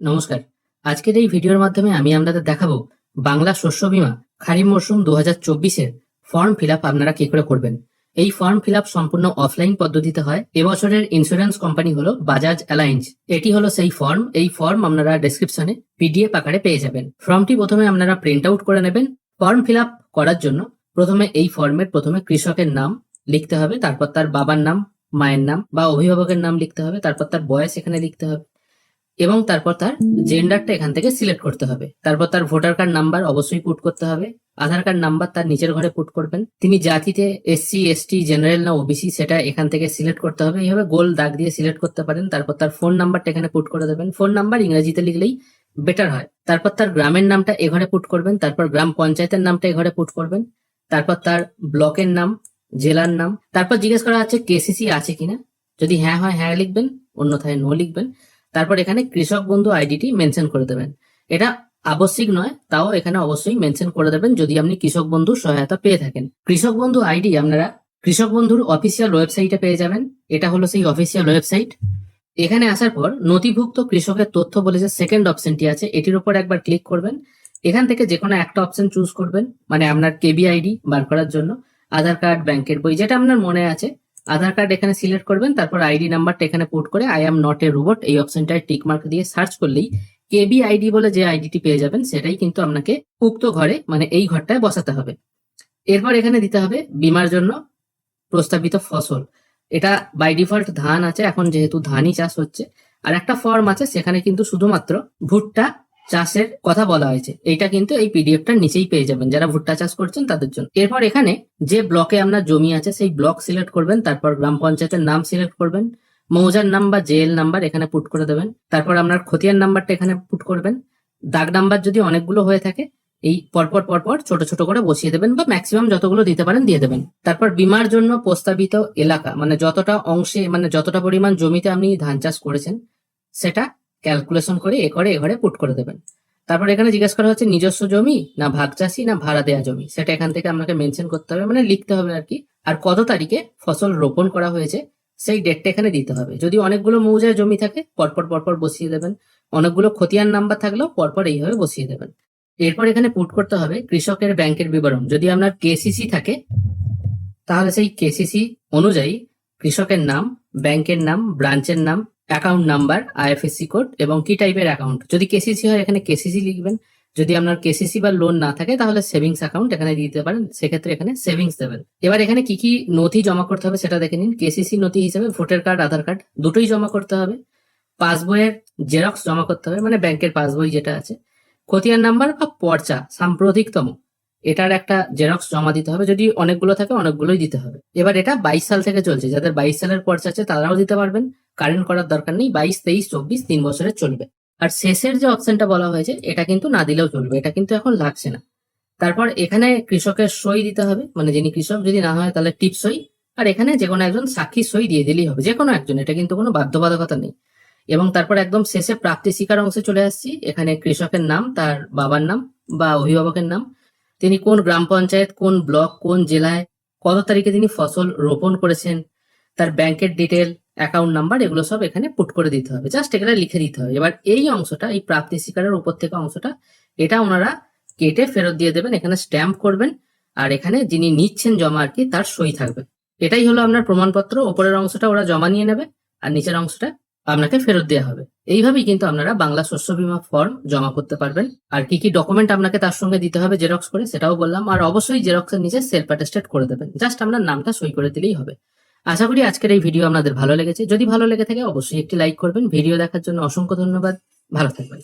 নমস্কার। আজকের এই ভিডিওর মাধ্যমে আমি আপনাদের দেখাবো বাংলা শস্য বীমা খারিফ মরশুম দু হাজার চব্বিশের ফর্ম ফিল আপ আপনারা কি করে করবেন। এই ফর্ম ফিল আপ সম্পূর্ণ অফলাইন পদ্ধতিতে হয়। এবছরের ইন্স্যুরেন্স কোম্পানি হলো বাজাজ অ্যালায়েন্স এটি হলো সেই ফর্ম। এই ফর্ম আপনারা ডেসক্রিপশনে পিডিএফ আকারে পেয়ে যাবেন। ফর্মটি প্রথমে আপনারা প্রিন্ট আউট করে নেবেন। ফর্ম ফিল আপ করার জন্য প্রথমে এই ফর্মের প্রথমে কৃষকের নাম লিখতে হবে, তারপর তার বাবার নাম, মায়ের নাম বা অভিভাবকের নাম লিখতে হবে, তারপর তার বয়স এখানে লিখতে হবে। এবং তারপর তার জেন্ডারটা এখান থেকে সিলেক্ট করতে হবে। তারপর তার ভোটার কার্ড নাম্বার অবশ্যই পুট করতে হবে। আধার কার্ড নাম্বার তার নিচের ঘরে পুট করবেন। তিনি জাতিতে এসসি এসটি জেনারেল না ওবিসি সেটা এখান থেকে সিলেক্ট করতে হবে। এইভাবে গোল দাগ দিয়ে সিলেক্ট করতে পারেন। তারপর তার ফোন নাম্বারটা এখানে পুট করে দেবেন। ফোন নাম্বার ইংরেজিতে লিখলেই বেটার হয়। তারপর তার গ্রামের নামটা এ ঘরে পুট করবেন। তারপর গ্রাম পঞ্চায়েতের নামটা এ ঘরে পুট করবেন। তারপর তার ব্লকের নাম, জেলার নাম। তারপর জিজ্ঞেস করা হচ্ছে কেসিসি আছে কিনা? যদি হ্যাঁ হয় হ্যাঁ লিখবেন। অন্যথায় নো লিখবেন। তারপর এখানে কৃষক বন্ধু আইডিটি মেনশন করে দেবেন। এটা আবশ্যিক নয়, তাও এখানে অবশ্যই মেনশন করে দেবেন যদি আপনি কৃষক বন্ধুর সহায়তা পেয়ে থাকেন। কৃষক বন্ধু আইডি আপনারা কৃষক বন্ধুর অফিসিয়াল ওয়েবসাইটে পেয়ে যাবেন। এটা হলো সেই অফিসিয়াল ওয়েবসাইট এখানে আসার পর নথিভুক্ত কৃষকের তথ্য বলে যে সেকেন্ড অপশনটি আছে, এটির উপর একবার ক্লিক করবেন। এখান থেকে যে কোনো একটা অপশন চুজ করবেন মানে আপনার কেবি আইডি বার করার জন্য, আধার কার্ড ব্যাংকের বই, যেটা আপনার মনে আছে আধার কার্ড এখানে সিলেক্ট করবেন, তারপর আইডি নাম্বারটা এখানে পোর্ট করে I am not a robot এই অপশনটায় টিক মার্ক দিয়ে সার্চ করলেই কেবি আইডি বলে যে আইডিটি পেয়ে যাবেন, সেটাই কিন্তু আপনাকে উক্ত ঘরে মানে এই ঘরটায় বসাতে হবে। এরপর এখানে দিতে হবে বিমার জন্য প্রস্তাবিত ফসল। এটা বাই ডিফল্ট ধান আছে, এখন যেহেতু ধানই চাষ হচ্ছে আর একটা ফর্ম আছে, সেখানে কিন্তু শুধুমাত্র ভুট্টা চাষের কথা বলা হয়েছে। এটা কিন্তু এই পিডিএফটার নিচেই পেয়ে যাবেন। যারা ভুট্টা চাষ করছেন, তাদের জন্য। এরপর এখানে যে ব্লকে আপনার জমি আছে, সেই ব্লক সিলেক্ট করবেন, তারপর গ্রাম পঞ্চায়েতের নাম সিলেক্ট করবেন, মৌজার নাম বা জেএল নাম্বার এখানে পুট করে দেবেন, তারপর আপনার খতিয়ান নাম্বারটা এখানে পুট করবেন, দাগ নাম্বার যদি অনেকগুলো হয়ে থাকে, এই পরপর পরপর ছোট ছোট করে বসিয়ে দেবেন বা ম্যাক্সিমাম যতগুলো দিতে পারেন দিয়ে দেবেন। তারপর বিমার জন্য প্রস্তাবিত এলাকা মানে যতটা অংশে মানে যতটা পরিমাণ জমিতে আপনি ধান চাষ করেছেন, সেটা ক্যালকুলেশন করে এ করে এ ঘরে পুট করে দেবেন। তারপর এখানে জিজ্ঞেস করা হচ্ছে, নিজস্ব জমি না ভাগ চাষি না ভাড়া দেওয়া জমি? সেটা এখান থেকে আপনাকে মেনশন করতে হবে মানে লিখতে হবে আর কি। আর কত তারিখে ফসল রোপণ করা হয়েছে, সেই ডেটটা এখানে দিতে হবে। যদি অনেকগুলো মৌজায় জমি থাকে, পরপর পরপর বসিয়ে দেবেন। অনেকগুলো খতিয়ান নাম্বার থাকলেও পরপর এইভাবে বসিয়ে দেবেন। এরপর এখানে পুট করতে হবে কৃষকের ব্যাংকের বিবরণ। যদি আপনার কেসিসি থাকে, তাহলে সেই কেসিসি অনুযায়ী কৃষকের নাম, ব্যাংকের নাম ব্রাঞ্চের নাম অ্যাকাউন্ট নাম্বার আইএফএসসি কোড এবং কি টাইপের অ্যাকাউন্ট যদি কেসিসি হয়, এখানে কেসিসি লিখবেন। যদি আপনার কেসিসি বা লোন না থাকে, তাহলে সেভিংস অ্যাকাউন্ট এখানে দিতে পারেন। সেক্ষেত্রে এখানে সেভিংস দেবেন। এবার এখানে কি কি নথি জমা করতে হবে সেটা দেখে নিন। কেসিসি নথি হিসেবে ভোটার কার্ড, আধার কার্ড দুটোই জমা করতে হবে। পাসবইয়ের জেরক্স জমা করতে হবে মানে ব্যাংকের পাসবই যেটা আছে। খতিয়ান নাম্বার বা পর্চা, সাম্প্রতিকতম। এটার একটা জেরক্স জমা দিতে হবে। যদি অনেকগুলো থাকে, অনেকগুলোই দিতে হবে। এবার এটা বাইশ সাল থেকে চলছে। যাদের বাইশ সালের পর্চা আছে, তারাও দিতে পারবেন। কারেন্ট করার দরকার নেই, বাইশ, তেইশ, চব্বিশ, তিন বছরের চলবে। আর শেষের যে অপশনটা বলা হয়েছে, এটা কিন্তু না দিলেও চলবে, এটা কিন্তু এখন লাগছে না। তারপর এখানে কৃষকের সই দিতে হবে মানে যিনি কৃষক, যদি না হয় তাহলে টিপ সই। আর এখানে যে কোনো একজন সাক্ষী সই দিয়ে দিলেই হবে, যে কোনো একজন, এটা কিন্তু কোনো বাধ্যবাধকতা নেই। এবং তারপর একদম শেষে প্রাপ্তি স্বীকার অংশে চলে আসছি, এখানে কৃষকের নাম, তার বাবার নাম বা অভিভাবকের নাম। তিনি কোন গ্রাম পঞ্চায়েত, কোন ব্লক, কোন জেলায়, কত তারিখে তিনি ফসল রোপণ করেছেন, তার ব্যাংকের ডিটেল অ্যাকাউন্ট নাম্বার এগুলো সব এখানে পুট করে দিতে হবে। জাস্ট এখানে লিখে দিতে হবে। এবার এই অংশটা, এই প্রাপ্তি স্বীকারের উপর থেকে অংশটা, এটা ওনারা কেটে ফেরত দিয়ে দেবেন, এখানে স্ট্যাম্প করবেন, আর এখানে যিনি নিচ্ছেন জমা আর কি, তার সই থাকবে। এটাই হলো আপনার প্রমাণপত্র, ওপরের অংশটা ওরা জমা নিয়ে নেবে, আর নিচের অংশটা আপনাকে ফেরত দেওয়া হবে। এইভাবেই কিন্তু আপনারা বাংলা শস্য বীমা ফর্ম জমা করতে পারবেন। আর কি কি ডকুমেন্ট আপনাকে তার সঙ্গে দিতে হবে জেরক্স করে, সেটাও বললাম। আর অবশ্যই জেরক্সের নিচে সেলফ অ্যাটেস্টেড করে দেবেন। জাস্ট আপনার নামটা সই করে দিলেই হবে। আশা করি আজকের এই ভিডিও আপনাদের ভালো লেগেছে। যদি ভালো লেগে থাকে, অবশ্যই একটি লাইক করবেন। ভিডিও দেখার জন্য অসংখ্য ধন্যবাদ। ভালো থাকবেন।